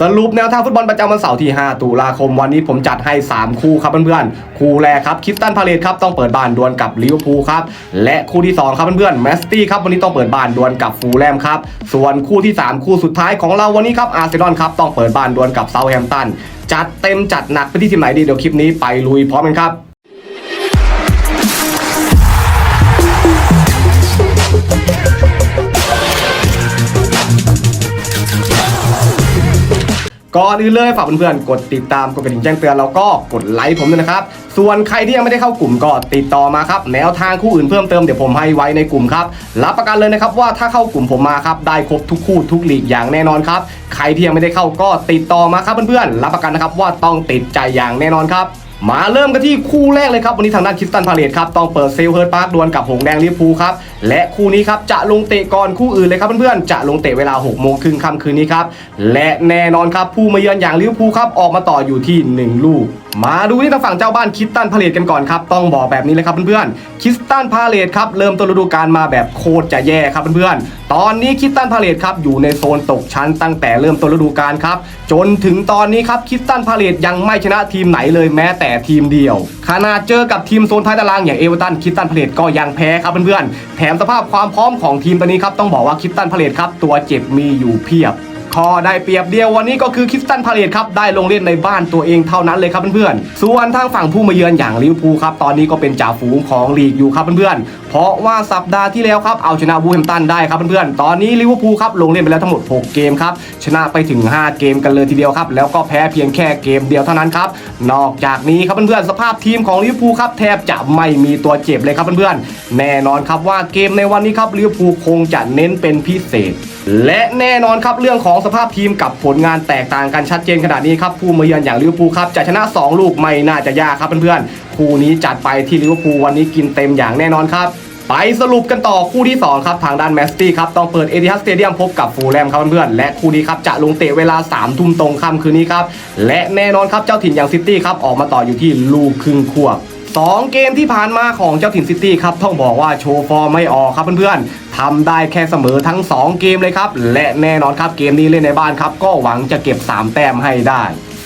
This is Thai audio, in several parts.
สรุปแนวทางฟุตบอลประจำวันเสาร์ที่ 5 ตุลาคมวันนี้ผมจัดให้ 3 คู่ครับเพื่อนๆ คู่แรกครับคิสตันพาเลตครับต้องเปิดบ้านดวลกับลิเวอร์พูลครับและคู่ที่ 2 ครับเพื่อนๆแมสตี้ครับวันนี้ต้องเปิดบ้านดวลกับฟูลแลมครับส่วนคู่ที่ 3 คู่สุดท้ายของเราวันนี้ครับอาร์เซนอลครับต้องเปิดบ้านดวลกับเซาแฮมป์ตันจัดเต็มจัดหนักไปที่ทีมไหนดีเดี๋ยวคลิปนี้ไปลุยพร้อมกันครับ ก่อนอื่นเลยฝากเพื่อนๆกดติดตามกดกระดิ่งแจ้งเตือนแล้วก็กดไลค์ผมด้วยนะครับ ส่วนใครที่ยังไม่ได้เข้ากลุ่มก็ติดต่อมาครับแนวทางคู่อื่นเพิ่มเติมเดี๋ยวผมให้ไว้ในกลุ่มครับรับประกันเลยนะครับว่าถ้าเข้ากลุ่มผมมาครับได้ครบทุกคู่ทุกหลีกอย่างแน่นอนครับใครที่ยังไม่ได้เข้าก็ติดต่อมาครับเพื่อนๆรับประกันนะครับว่าต้องติดใจอย่างแน่นอนครับ มาเริ่มกันที่คู่แรกเลยครับ วันนี้ทางด้านคริสตันพาเลตครับ ต้องเปิดเซลเฮิร์ตพาร์คดวลกับหงแดงลิฟพูครับ และคู่นี้ครับ จะลงเตะก่อนคู่อื่นเลยครับเพื่อนๆ จะลงเตะเวลา6โมงครึ่งค่ำคืนนี้ครับ และแน่นอนครับผู้มาเยือนอย่างลิฟพูครับออกมาต่ออยู่ที่ 1 ลูกมาดูที่ทางฝั่งเจ้าบ้านคิสตันพาเลตกันก่อนครับต้องบอกแบบนี้เลยครับเพื่อนๆคิสตันพาเลตครับเริ่มต้นฤดูกาลมาแบบโคตรจะแย่ครับเพื่อนๆตอนนี้คิสตันพาเลตครับอยู่ในโซนตกชั้นตั้งแต่เริ่มต้นฤดูกาลครับจนถึงตอนนี้ครับคิสตันพาเลตยังไม่ชนะทีมไหนเลยแม้แต่ทีมเดียวขนาดเจอกับทีมโซนท้ายตารางอย่างเอเวอร์ตันคิสตันพาเลตก็ยังแพ้ครับเพื่อนๆแถมสภาพความพร้อมของทีมตอนนี้ครับต้องบอกว่าคิสตันพาเลตครับตัวเจ็บมีอยู่เพียบ ข้อได้เปรียบเดียววันนี้ก็คือคริสตันพาเลตครับได้ลงเล่นในบ้านตัวเองเท่านั้นเลยครับเพื่อนๆ ส่วนทางฝั่งผู้มาเยือนอย่างลิเวอร์พูลครับตอนนี้ก็เป็นจ่าฝูงของลีกอยู่ครับเพื่อนๆ เพราะว่าสัปดาห์ที่แล้วครับเอาชนะบูแฮมตันได้ครับเพื่อนๆ ตอนนี้ลิเวอร์พูลครับลงเล่นไปแล้วทั้งหมด 6 เกมครับชนะไปถึง 5 เกมกันเลยทีเดียวครับแล้วก็แพ้เพียงแค่เกมเดียวเท่านั้นครับนอกจากนี้ครับเพื่อนๆสภาพทีมของลิเวอร์พูลครับแทบจะไม่มีตัวเจ็บเลยครับเพื่อนๆแน่นอนครับว่าเกมในวันนี้ครับลิเวอร์พูลคงจะเน้นเป็นพิเศษและแน่นอนครับเรื่องของสภาพทีมกับผลงานแตกต่างกันชัดเจนขนาดนี้ครับผู้มาเยือนอย่างลิเวอร์พูลครับจะชนะ 2 ลูกไม่น่าจะยากครับเพื่อนๆคู่นี้จัดไปที่ลิเวอร์พูลวันนี้กินเต็มอย่างแน่นอนครับไปสรุปกันต่อคู่ที่ 2 ครับ ทางด้านแมสตี้ครับ ต้องเปิดเอ i ิฮัสสเตเดียมพบกับฟูลแลมครับเพื่อนๆและคู่นี้ครับ จะลงเตะเวลา3ามทุ่มตรงค่ำคืนนี้ครับ และแน่นอนครับ เจ้าถิ่นอย่างซิตี้ครับ ออกมาต่ออยู่ที่ลูกครึ่งควบ สองเกมที่ผ่านมาของเจ้าถิ่นซิตี้ครับต้องบอกว่าโชว์ฟอร์มไม่ออกครับเพื่อนๆทำได้แค่เสมอทั้ง 2 เกมเลยครับ และแน่นอนครับเกมนี้เล่นในบ้านครับ ก็หวังจะเก็บ 3 แต้มให้ได้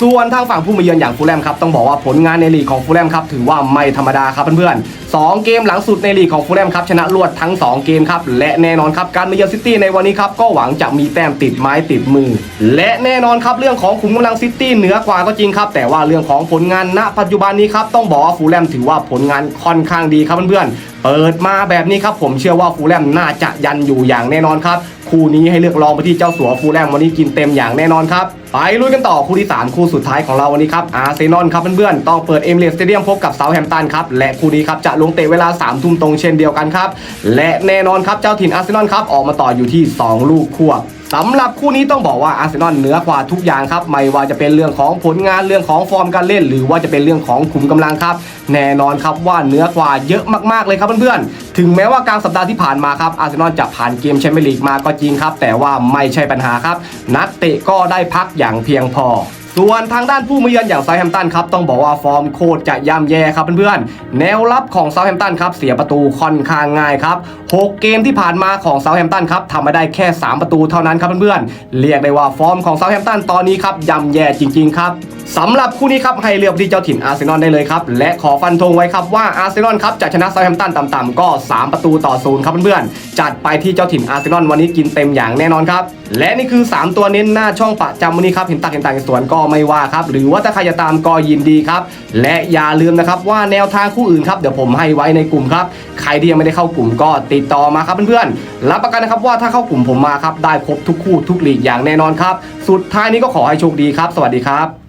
ส่วนทางฝั่งผู้มาเยือนอย่างฟูลแลมครับต้องบอกว่าผลงานในลีกของฟูลแลมครับถือว่าไม่ธรรมดาครับเพื่อนๆสองเกมหลังสุดในลีกของฟูลแลมครับชนะรวดทั้ง 2 เกมครับและแน่นอนครับการมาเยือนซิตี้ในวันนี้ครับก็หวังจะมีแต้มติดไม้ติดมือ และแน่นอนครับเรื่องของขุมกำลังซิตี้เหนือกว่าก็จริงครับ แต่ว่าเรื่องของผลงานณ ปัจจุบันนี้ครับต้องบอกว่าฟูลแลมถือว่าผลงานค่อนข้างดีครับเพื่อนๆ เปิดมาแบบนี้ครับผมเชื่อว่าฟูแลมน่าจะยันอยู่อย่างแน่นอนครับคู่นี้ให้เลือกลองไปที่เจ้าสัวฟูแลมวันนี้กินเต็มอย่างแน่นอนครับไปลุยกันต่อคู่ที่ 3 คู่สุดท้ายของเราวันนี้ครับอาร์เซนอลครับเพื่อนๆต้องเปิดเอมเรสสเตเดียมพบกับเซาแฮมตันครับและคู่นี้ครับจะลงเตะเวลา3ามทุ่มตรงเช่นเดียวกันครับและแน่นอนครับเจ้าถิ่นอาร์เซนอลครับออกมาต่ออยู่ที่ 2 ลูกควบ สำหรับคู่นี้ต้องบอกว่าอาร์เซนอลเหนือกว่าทุกอย่างครับไม่ว่าจะเป็นเรื่องของผลงานเรื่องของฟอร์มการเล่น หรือว่าจะเป็นเรื่องของขุมกำลังครับ แน่นอนครับว่าเหนือกว่าเยอะมากๆเลยครับเพื่อนๆถึงแม้ว่ากลางสัปดาห์ที่ผ่านมาครับอาร์เซนอลจะผ่านเกมแชมเปี้ยนลีกมาก็จริงครับ แต่ว่าไม่ใช่ปัญหาครับ นักเตะก็ได้พักอย่างเพียงพอ ส่วนทางด้านผู้มาเยือนอย่างเซาแฮมตันครับต้องบอกว่าฟอร์มโคตรจะย่ำแย่ครับเพื่อนๆแนวรับของเซาแฮมตันครับเสียประตูค่อนข้างง่ายครับ6เกมที่ผ่านมาของเซาแฮมตันครับทำมาได้แค่ 3 ประตูเท่านั้นครับเพื่อนๆเรียกได้ว่าฟอร์มของเซาแฮมตันตอนนี้ครับย่ำแย่จริงๆครับ สำหรับคู่นี้ครับให้เลือกที่เจ้าถิ่นอาร์เซนอลได้เลยครับ และขอฟันธงไว้ครับว่าอาร์เซนอลครับจะชนะเซาแฮมป์ตันต่ำๆก็ 3 ประตูต่อศูนย์ครับเพื่อนๆ จัดไปที่เจ้าถิ่นอาร์เซนอลวันนี้กินเต็มอย่างแน่นอนครับ และนี่คือ 3 ตัวเน้นหน้าช่องประจำวันนี้ครับเห็นตักเห็นต่างในสวนก็ไม่ว่าครับหรือว่าถ้าใครจะตามก็ยินดีครับ และอย่าลืมนะครับว่าแนวทางคู่อื่นครับเดี๋ยวผมให้ไว้ในกลุ่มครับใครที่ยังไม่ได้เข้ากลุ่มก็ติดต่อมาครับเพื่อนๆรับประกันนะครับว่าถ้าเข้ากลุ่มผมมาครับได้ครบทุกคู่ทุกลีกอย่างแน่นอนครับสุดท้ายนี้ก็ขอให้โชคดีครับ สวัสดีครับ